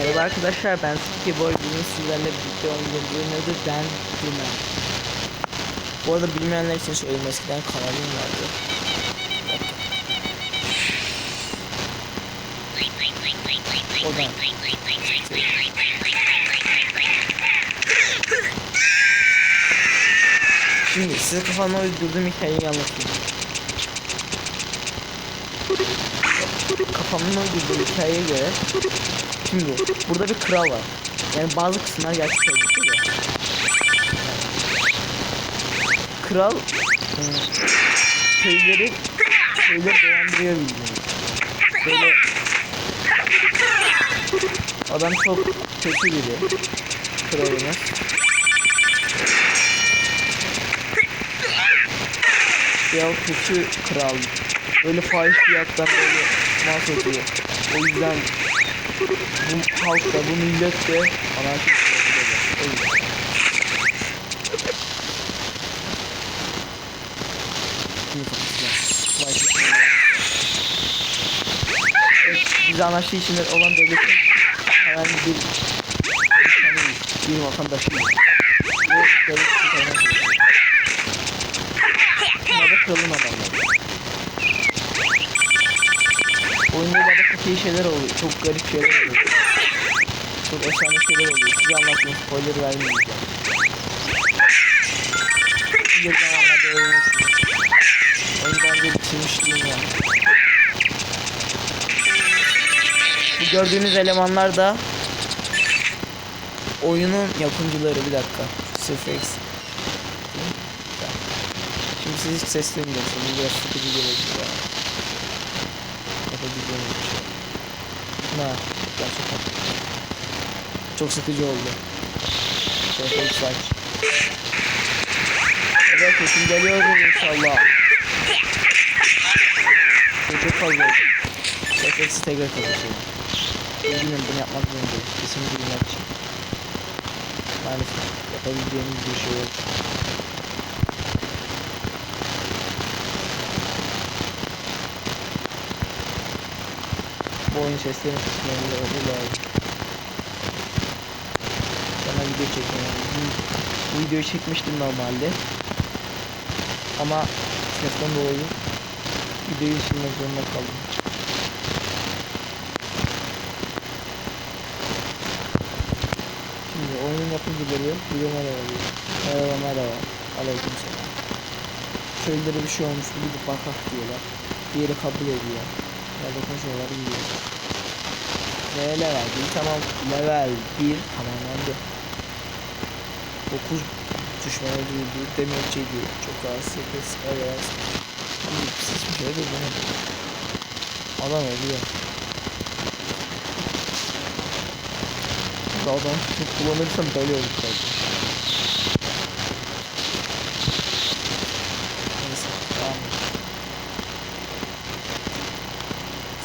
Merhaba arkadaşlar ben Suki Boy bugün sizlerle birlikte oynadığım adı Dan Bilmem. Bu arada bilmeyenler için söyleyeyim eskiden kanalım vardı. O. Şimdi size kafamda uydurduğum hikayeyi anlatayım. Kafamda uydurduğum hikayeye göre Şimdi burada bir kral var. Yani bazı kısımlar gerçek tabii de. Kral e, köyleri köyleri dolandırıyor bildiğiniz. Böyle adam çok kötü biri. Kralımız. Ya kötü kral. Böyle fahiş fiyattan böyle mal satıyor. O yüzden bu halk da bu millet de anarşist oldu. O yüzden. Şimdi kapatacağım. Vay be. Evet, Biz anarşi içinde olan devletin herhangi bir insanıyız. Bir vatandaşıyız. Bu devlet iyi şeyler oluyor. Çok garip şeyler oluyor. Çok efsane şeyler oluyor. Size anlatayım. Spoiler vermeyeceğim. Bir zamanlarda öğrenirsiniz. Oyundan bir bitirmişliğim var. Bu gördüğünüz elemanlar da oyunun yapımcıları. Bir dakika. Eksik. Şimdi siz hiç seslenmiyorsunuz. Biraz sıkıcı gelebilir bana. Yapabileceğim bir şey. Ne? Gerçekten. Çok sıkıcı oldu. Çok saç. Evet sesim geliyordur inşallah. Çok fazla oldu. Refleksi tekrar. Üzgünüm bunu yapmak zorundayım. Sesimi duymak için. Maalesef yapabileceğimiz bir şey yok. Oyun seslerini tutmamız lazım. Sana video çekmem. Bu videoyu çekmiştim normalde. Ama sesten dolayı videoyu silmek zorunda kaldım. Şimdi oyunun yapımcıları video merhaba diyor. Merhaba merhaba. Aleyküm selam. Köylere bir şey olmuş gidip bakak diyorlar. Diğeri kabul ediyor. Nerede konuşuyorlar gidiyor. Ve level 1 tamam. Level 1 tamamlandı. 9 düşmana duydu. Demirciydi. Çok az 8 evet. Ama hiçbir şey de bulamadım. Adam ölüyor. Adam tutup kullanırsam böyle olur zaten. Neyse tamam.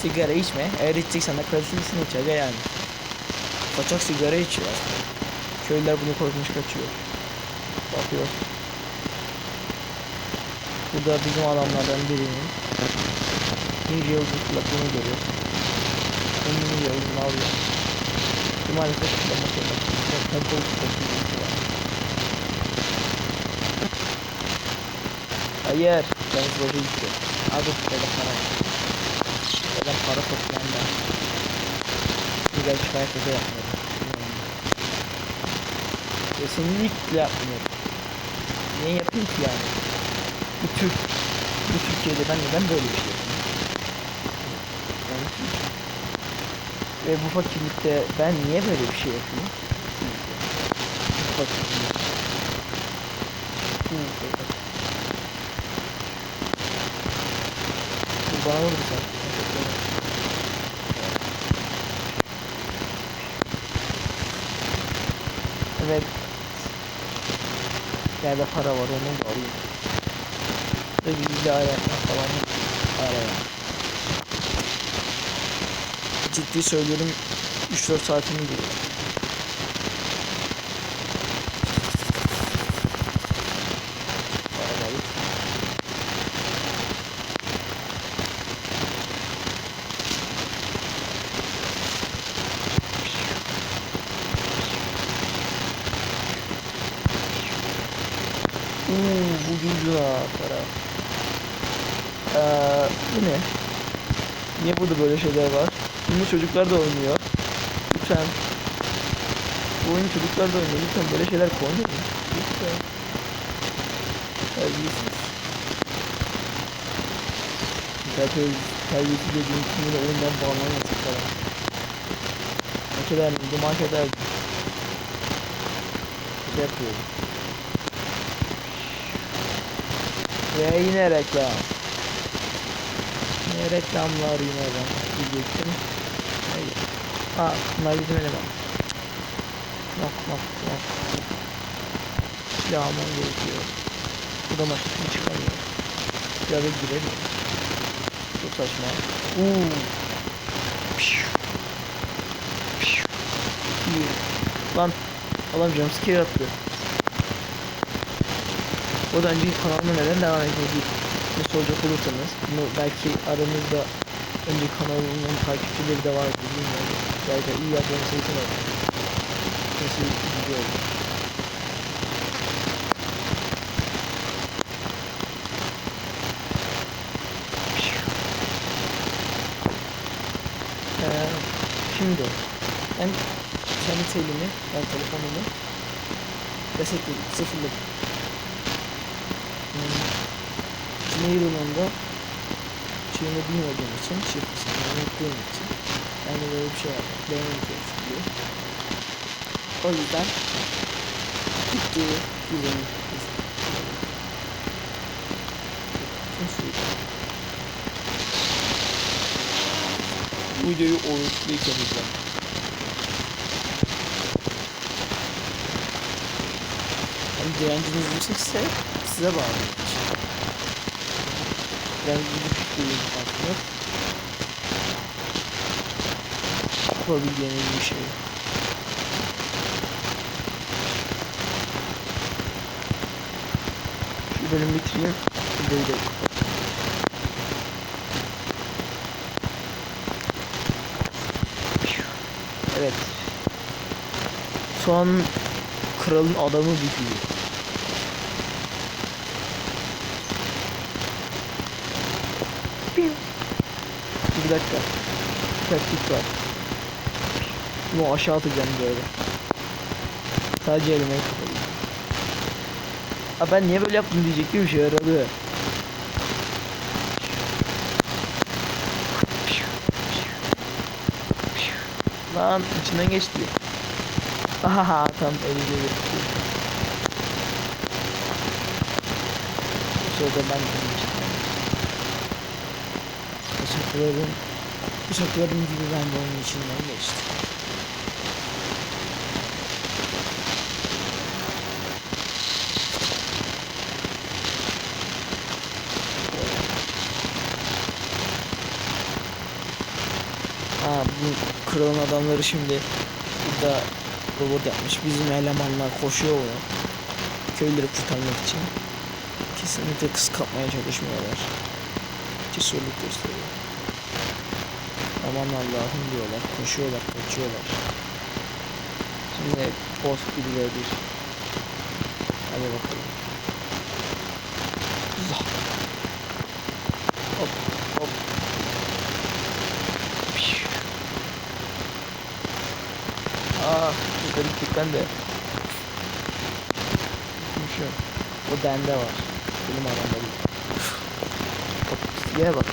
Sigara içme. Eğer içeceksen de kalitesini iç aga yani. Kaçak sigara içiyor. Köylüler bunu korkmuş kaçıyor. Bakıyor. Bu da bizim adamlardan birinin bir yıldızla bunu görüyor. Onun yıldızını alıyor. Bu maalesef kutlamak zorunda. Kutlamak var. Hayır. Ben boşa gitti. Abi burada para Ben para toplayan ben. Bir gerçek hayatta da yapmıyorum. Kesinlikle yapmıyorum. Niye yapayım ki yani? Bu Türk, bu Türkiye'de ben neden böyle bir şey yapayım? Yani. Ve bu fakirlikte ben niye böyle bir şey yapayım? Bu. Bu bana vurdu sen. Evet. Nerede para var onu da alayım. Ve gizli ayaklar falan araya. Ciddi söylüyorum 3-4 saatimi gidiyor. Uuu bu ucuna para. Ee, bu ne? Niye burada böyle şeyler var? Bunu çocuklar da oynuyor. Lütfen. Bu oyunu çocuklar da oynuyor. Lütfen böyle şeyler koymayın. Lütfen. Terbiyesiz. Terbiyesiz, terbiyesiz dediğim kimine oyundan bağlanmasın falan. Ne kadar mıydı? Maaş eder. Ne yapıyorum? Ve yine reklam. Yine reklamlar yine ben diyecektim. Hayır. Ha bunlar bizim eleman. Nok nok nok. Silah almam gerekiyor. Bu da maçını çıkamıyor. Ya da giremiyor. Çok saçma. Uuu. Pişu. Pişu. Lan adam jumpscare attı. O da önceki kanalıma neden devam etmedi ne soracak olursanız bunu belki aranızda önceki kanalımın takipçileri de vardı bilmiyorum. Belki iyi abone sayısı var. Ee, şimdi ben kendi telimi, ben telefonumu resetledim, sıfırladım. Gmail'ın da şeyini bilmediğim için, şifresini unuttuğum için yani böyle bir şey var. Beğenmek istiyor. O yüzden gitti bizim Bu videoyu oruçluyken izledim. Yani direnciniz yüksekse size bağlı. Düşük değil aslında. Yapabileceğiniz bir şey. Şu bölümü bitireyim. Videoyu da Evet. Son kralın adamı bitiyor. Bir dakika. Taktik var. Bunu aşağı atacağım böyle. Sadece elime kapalı. Ha ben niye böyle yaptım diyecektim şey yaradı. Lan içinden geçti. Ahaha tam eliyle geçti. Bu sırada ben de içinden Bıçakların Bıçakların gibi ben de onun içinden geçtim. Ha bu kralın adamları şimdi burada robot yapmış. Bizim elemanlar koşuyor ona. Köyleri kurtarmak için. Kesinlikle kıskatmaya çalışmıyorlar. Cesurluk gösteriyor. Aman Allah'ım diyorlar. Koşuyorlar, kaçıyorlar. Şimdi boss gibi bir. Hadi bakalım. Zah. Hop hop. Aa, yukarı gittikten de. Şu. O bende var. Benim aramda değil. Yere bak.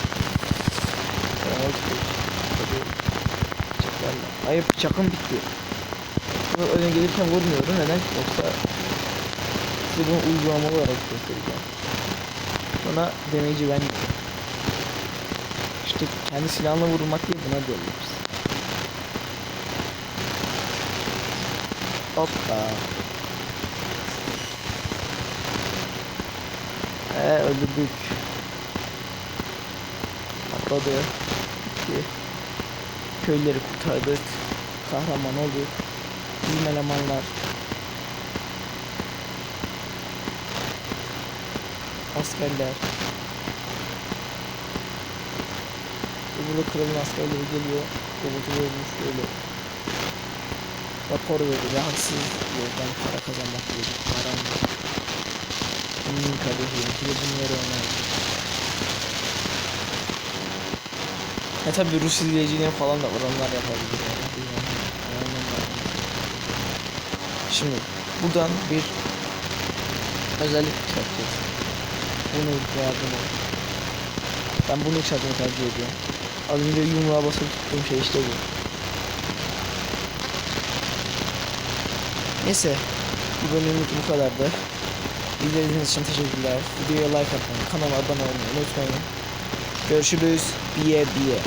Bıçaklarla. Hayır bıçakım bitti. Öne gelirken vurmuyorum. Neden? Yoksa size bunu uygulamalı olarak göstereceğim. Sonra demeyici ben işte kendi silahla vurmak değil buna diyoruz. Hoppa. Ee, öldürdük. Gitti. Köyleri kurtardık. Kahraman olduk. Bizim elemanlar. Askerler. Burada kralın askerleri geliyor. Robotu vurmuş böyle. Rapor veriyor. Rahatsız yoldan para kazanmak diyor. Param. Hmm, kardeşim ki de bunları ona. Ya tabi Rus izleyicilerin falan da var onlar yapabilir. Şimdi buradan bir özellik çıkartacağız. Bunu veya bunu. Ben bunu çıkartmayı tercih ediyorum. Az önce yumruğa basıp tuttuğum şey işte bu. Neyse. Bu bölümlük bu kadardı. İzlediğiniz için teşekkürler. Videoya like atmayı, kanala abone olmayı unutmayın. Görüşürüz. 憋憋